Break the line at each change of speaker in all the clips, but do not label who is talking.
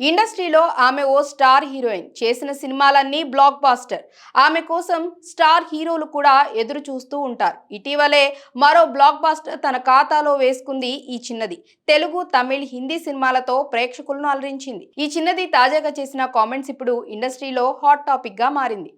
ఇండస్ట్రీలో ఆమె ఓ star heroine. చేసిన సినిమాలన్నీ బ్లాక్ బాస్టర్. ఆమె కోసం స్టార్ హీరోలు కూడా ఎదురు చూస్తూ ఉంటారు. ఇటీవలే మరో బ్లాక్ బాస్టర్ తన ఖాతాలో వేసుకుంది ఈ చిన్నది. తెలుగు తమిళ్ హిందీ సినిమాలతో ప్రేక్షకులను అలరించింది. ఈ చిన్నది తాజాగా చేసిన కామెంట్స్ ఇప్పుడు ఇండస్ట్రీలో హాట్ టాపిక్గా మారింది.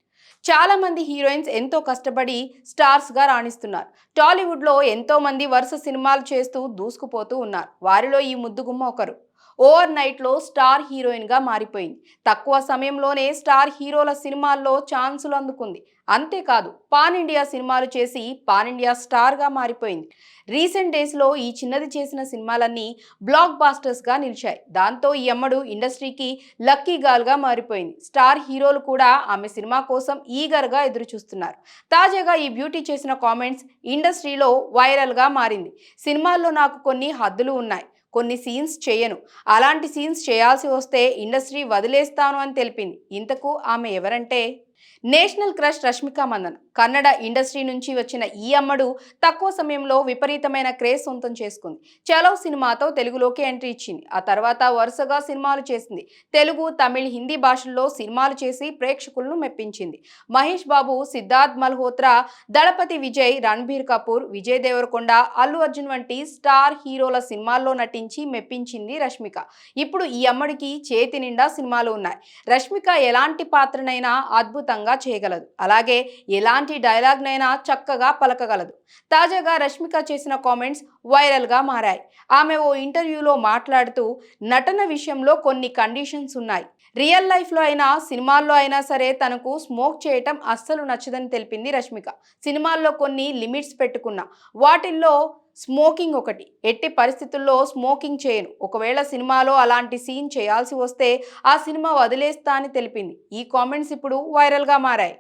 చాలా మంది హీరోయిన్స్ ఎంతో కష్టపడి స్టార్స్గా రాణిస్తున్నారు. టాలీవుడ్లో ఎంతో మంది వరుస సినిమాలు చేస్తూ దూసుకుపోతూ ఉన్నారు. వారిలో ఈ ముద్దుగుమ్మ ఒకరు. ఓవర్ నైట్లో స్టార్ హీరోయిన్గా మారిపోయింది. తక్కువ సమయంలోనే స్టార్ హీరోల సినిమాల్లో ఛాన్సులు అందుకుంది. అంతేకాదు పాన్ ఇండియా సినిమాలు చేసి పాన్ ఇండియా స్టార్గా మారిపోయింది. రీసెంట్ డేస్లో ఈ చిన్నది చేసిన సినిమాలన్నీ బ్లాక్ బాస్టర్స్గా నిలిచాయి. దాంతో ఈ అమ్మడు ఇండస్ట్రీకి లక్కీ గాల్గా మారిపోయింది. స్టార్ హీరోలు కూడా ఆమె సినిమా కోసం ఈగర్గా ఎదురు చూస్తున్నారు తాజాగా ఈ బ్యూటీ చేసిన కామెంట్స్ ఇండస్ట్రీలో వైరల్గా మారింది. సినిమాల్లో నాకు కొన్ని హద్దులు ఉన్నాయి. కొన్ని సీన్స్ చేయను. అలాంటి సీన్స్ చేయాల్సి వస్తే ఇండస్ట్రీ వదిలేస్తాను అని తెలిపింది. ఇంతకు ఆమె ఎవరంటే? National crush Rashmika Mandanna. Kannada industry నుంచి వచ్చిన ఈ అమ్మడు తక్కువ సమయంలో విపరీతమైన క్రేజ్ సొంతం చేసుకుంది. చలో సినిమాతో తెలుగులోకి ఎంట్రీ ఇచ్చింది. ఆ తర్వాత వరుసగా సినిమాలు చేసింది. తెలుగు తమిళ్ హిందీ భాషల్లో సినిమాలు చేసి ప్రేక్షకులను మెప్పించింది. మహేష్ బాబు సిద్ధార్థ్ మల్హోత్రా దళపతి విజయ్ రణ్బీర్ కపూర్ విజయ్ దేవరకొండ అల్లు అర్జున్ వంటి స్టార్ హీరోల సినిమాల్లో నటించి మెప్పించింది రష్మిక. ఇప్పుడు ఈ అమ్మడికి చేతి నిండా సినిమాలు ఉన్నాయి. రష్మిక ఎలాంటి పాత్రనైనా అద్భుతంగా చేయగలదు. అలాగే ఎలాంటి డైలాగ్నైనా చక్కగా పలకగలదు. తాజాగా రష్మిక చేసిన కామెంట్స్ వైరల్గా మారాయి. ఆమె ఓ ఇంటర్వ్యూలో మాట్లాడుతూ నటన విషయంలో కొన్ని కండిషన్స్ ఉన్నాయి. రియల్ లైఫ్లో అయినా సినిమాల్లో అయినా సరే తనకు స్మోక్ చేయటం అస్సలు నచ్చదని తెలిపింది రష్మిక. సినిమాల్లో కొన్ని లిమిట్స్ పెట్టుకున్నా. వాటిల్లో స్మోకింగ్ ఒకటి. ఎట్టి పరిస్థితుల్లో స్మోకింగ్ చేయను. ఒకవేళ సినిమాలో అలాంటి సీన్ చేయాల్సి వస్తే ఆ సినిమా వదిలేస్తా అని తెలిపింది. ఈ కామెంట్స్ ఇప్పుడు వైరల్గా మారాయి.